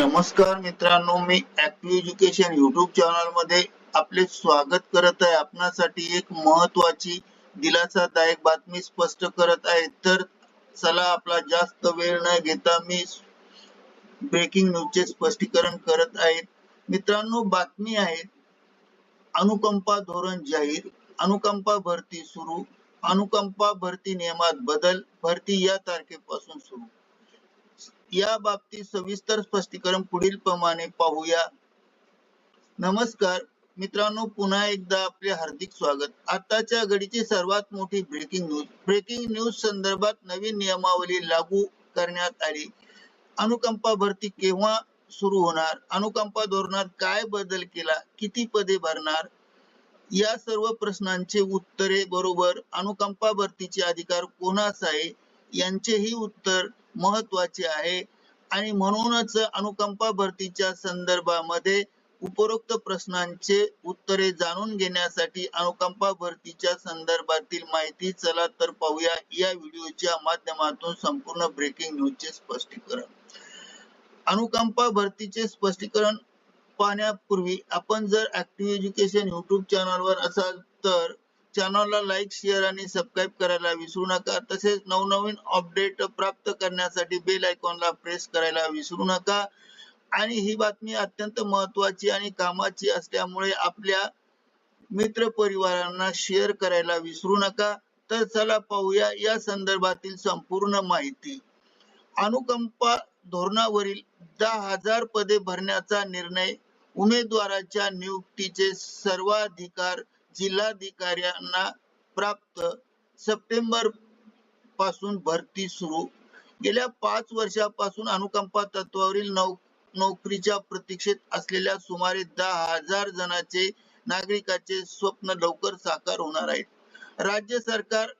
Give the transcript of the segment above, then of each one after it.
नमस्कार मित्रांनो मी ऍक्टिव्ह एज्युकेशन युट्यूब चॅनलमध्ये आपले स्वागत करत आहे. आपणासाठी एक महत्वाची दिलासादायक बातमी स्पष्ट करत आहे. तर चला आपला जास्त वेळ न घेता मी ब्रेकिंग न्यूजचे स्पष्टीकरण करत आहे. मित्रांनो बातमी आहे अनुकंपा धोरण जाहीर अनुकंपा भरती सुरू अनुकंपा भरती नियमात बदल भरती या तारखेपासून सुरू. या बाबतीत सविस्तर स्पष्टीकरण पुढील प्रमाणे पाहूया. नमस्कार. मित्रांनो पुन्हा एकदा आपले हार्दिक स्वागत. आताच्या घडीची सर्वात मोठी ब्रेकिंग न्यूज ब्रेकिंग न्यूज संदर्भात नवीन नियमावली लागू करण्यात आली. अनुकंपा भरती केव्हा सुरू होणार? अनुकंपा धोरणात काय बदल केला? किती पदे भरणार? या सर्व प्रश्नांचे उत्तरे बरोबर अनुकंपा भरतीचे अधिकार कोणास आहे? यांचेही उत्तर महत्त्वाचे आहे. आणि म्हणूनच अनुकंपा भरतीच्या संदर्भामध्ये उपरोक्त प्रश्नांचे उत्तरे जाणून घेण्यासाठी अनुकंपा भरतीच्या संदर्भातील माहिती चला तर पाहूया. या व्हिडिओच्या माध्यमातून संपूर्ण ब्रेकिंग न्यूजचे स्पष्टीकरण. अनुकंपा भरतीचे स्पष्टीकरण पाहण्यापूर्वी आपण जर ऍक्टिव्ह एज्युकेशन युट्यूब चॅनलवर असाल तर चॅनलला लाईक शेअर आणि सबस्क्राईब करायला विसरू नका. तसेच नवनवीन अपडेट प्राप्त करण्यासाठी बेल आयकॉनला प्रेस करायला विसरू नका. आणि ही बातमी अत्यंत महत्वाची आणि कामाची असल्यामुळे आपल्या मित्र परिवारांना शेअर करायला विसरू नका. तर चला पाहूया या संदर्भातील संपूर्ण माहिती. अनुकंपा धोरणावरील दहा हजार पदे भरण्याचा निर्णय उमेदवाराच्या नियुक्तीचे सर्वाधिकार जिल्हाधिकाऱ्यांना प्राप्त सप्टेंबरपासून भरती सुरू. गेल्या पाच वर्षापासून अनुकंपा तत्वावरील नौ नोकरीच्या प्रतीक्षेत असलेल्या सुमारे दहा हजार जणांचे नागरिकाचे स्वप्न लवकर साकार होणार आहे राज्य सरकार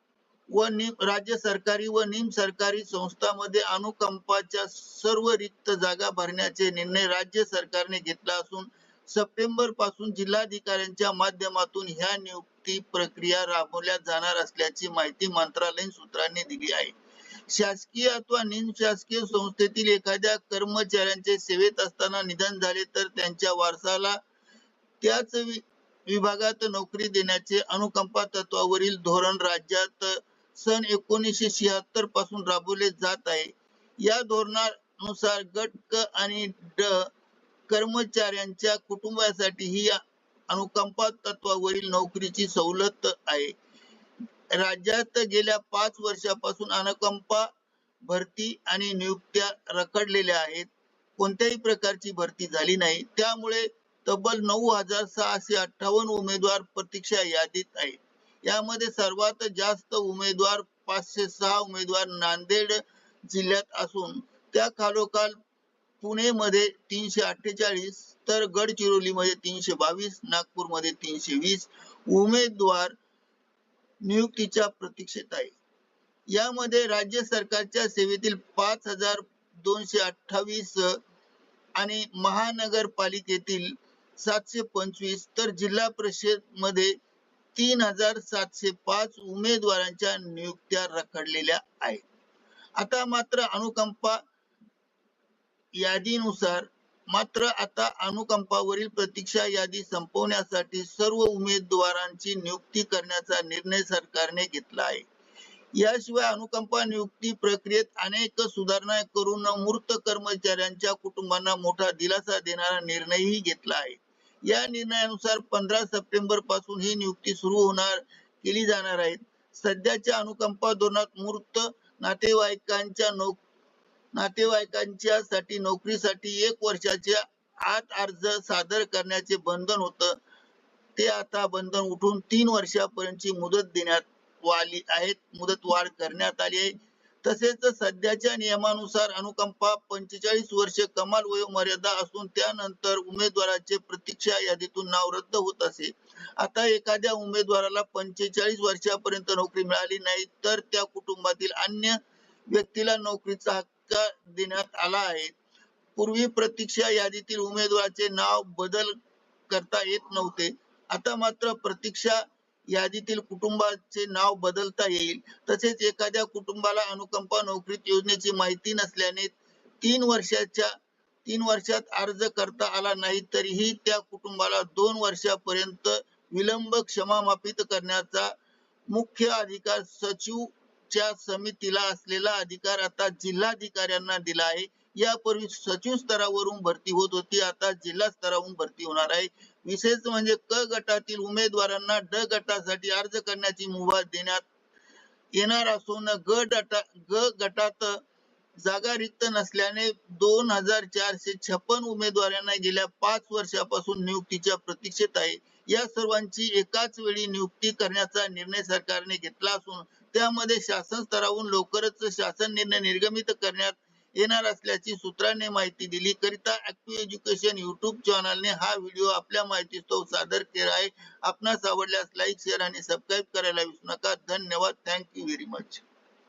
व निम राज्य सरकारी व निम सरकारी संस्थांमध्ये अनुकंपाच्या सर्व रिक्त जागा भरण्याचे निर्णय राज्य सरकारने घेतला असून सप्टेंबरपासून जिल्हाधिकाऱ्यांच्या माध्यमातून ह्या नियुक्ती प्रक्रिया राबवल्या जाणार असल्याची माहिती मंत्रालयीन सूत्रांनी दिली आहे. शासकीय अथवा निमशासकीय संस्थेतील एखाद्या कर्मचाऱ्यांचे सेवेत असताना निधन झाले तर त्यांच्या वारसाला त्याच विभागात नोकरी देण्याचे अनुकंपा तत्वावरील धोरण राज्यात सन एकोणीसशे शहात्तरपासून राबवले जात आहे. या धोरणानुसार गट क आणि ड कर्मचाऱ्यांच्या कुटुंबासाठी ही अनुकंपा तत्वावरील नोकरीची सवलत आहे. राज्यात गेल्या पाच वर्षापासून अनुकंपा भरती आणि नियुक्त्या रखडलेल्या आहेत. कोणत्याही प्रकारची भरती झाली नाही. त्यामुळे तब्बल नऊ हजार सहाशे अठ्ठावन्न उमेदवार प्रतीक्षा यादीत आहेत यामध्ये सर्वात जास्त उमेदवार पाचशे सहा उमेदवार नांदेड जिल्ह्यात असून त्या खालोखाल पुणे मध्ये तीनशे अठ्ठेचाळीस तर गडचिरोली मध्ये तीनशे बावीस नागपूरमध्ये तीनशे वीस. उमेदवार नियुक्तीच्या प्रतीक्षेत आहे. यामध्ये राज्य सरकारच्या सेवेतील पाच हजार दोनशे अठ्ठावीस आणि महानगरपालिकेतील सातशे पंचवीस तर जिल्हा परिषदमध्ये तीन हजार सातशे पाच उमेदवारांच्या नियुक्त्या रखडलेल्या आहेत. आता मात्र अनुकंपा यादीनुसार मात्र आता अनुकंपावरील प्रतीक्षा यादी संपवण्यासाठी सर्व उमेदवारांची नियुक्ती करण्याचा निर्णय सरकारने घेतला आहे. याशिवाय अनुकंपा नियुक्ती प्रक्रियेत अनेक सुधारणा करून मूर्त कर्मचाऱ्यांच्या कुटुंबांना मोठा दिलासा देणारा निर्णयही घेतला आहे. या निर्णयानुसार पंधरा सप्टेंबरपासून ही नियुक्ती सुरू होणार केली जाणार आहे. सध्याच्या अनुकंपा धोरणात मूर्त नातेवाईकांच्या नोक नातेवाईकांच्या साठी नोकरीसाठी एक वर्षाच्या आत अर्ज सादर करण्याचे बंधन होतं. ते आता बंधन उठून तीन वर्षापर्यंतची मुदत देण्यात आली आहे मुदत वाढ करण्यात आली आहे. तसेच सध्याच्या नियमानुसार अनुकंपा पंचेचाळीस वर्ष कमाल वयोमर्यादा असून त्यानंतर उमेदवाराचे प्रतीक्षा यादीतून नाव रद्द होत असे. आता एखाद्या उमेदवाराला पंचेचाळीस वर्षापर्यंत नोकरी मिळाली नाही तर त्या कुटुंबातील अन्य व्यक्तीला नोकरीचा हक्क देण्यात आला आहे. पूर्वी प्रतीक्षा यादीतील उमेदवाराचे नाव बदल करता येत नव्हते. आता मात्र प्रतीक्षा यादीतील कुटुंबाचे नाव बदलता येईल. तसेच एखाद्या कुटुंबाला अनुकंपा नोकरीत योजनेची माहिती नसल्याने तीन वर्षाच्या तीन वर्षात अर्ज करता आला नाही तरीही त्या कुटुंबाला दोन वर्षापर्यंत विलंब क्षमामाफित करण्याचा मुख्य अधिकार सचिव च्या समितीला असलेला अधिकार आता जिल्हाधिकाऱ्यांना दिला आहे. यापूर्वी सचिव स्तरावरून भरती होत होती. आता जिल्हा स्तरावरून भरती होणार आहे. विशेष म्हणजे क गटातील उमेदवारांना ड गटासाठी अर्ज करण्याची मुभा देण्यात येणार असून ग गटा ग गटात जागा रिक्त नसल्याने दोन हजार चारशे छप्पन उमेदवारांना गेल्या पाच वर्षापासून नियुक्तीच्या प्रतीक्षेत आहे. या सर्वांची एकाच वेळी नियुक्ती करण्याचा निर्णय सरकारने घेतला असून त्यामध्ये शासन स्तरावरून लवकरच शासन निर्णय निर्गमित करण्यात येणार असल्याची सूत्रांनी माहिती दिली. करिता ऍक्टिव्ह एज्युकेशन युट्यूब चॅनलने हा व्हिडिओ आपल्या माहितीस्तव सादर केला आहे. आपणास आवडल्यास लाईक शेअर आणि सबस्क्राईब करायला विसरू नका. धन्यवाद. Thank you very much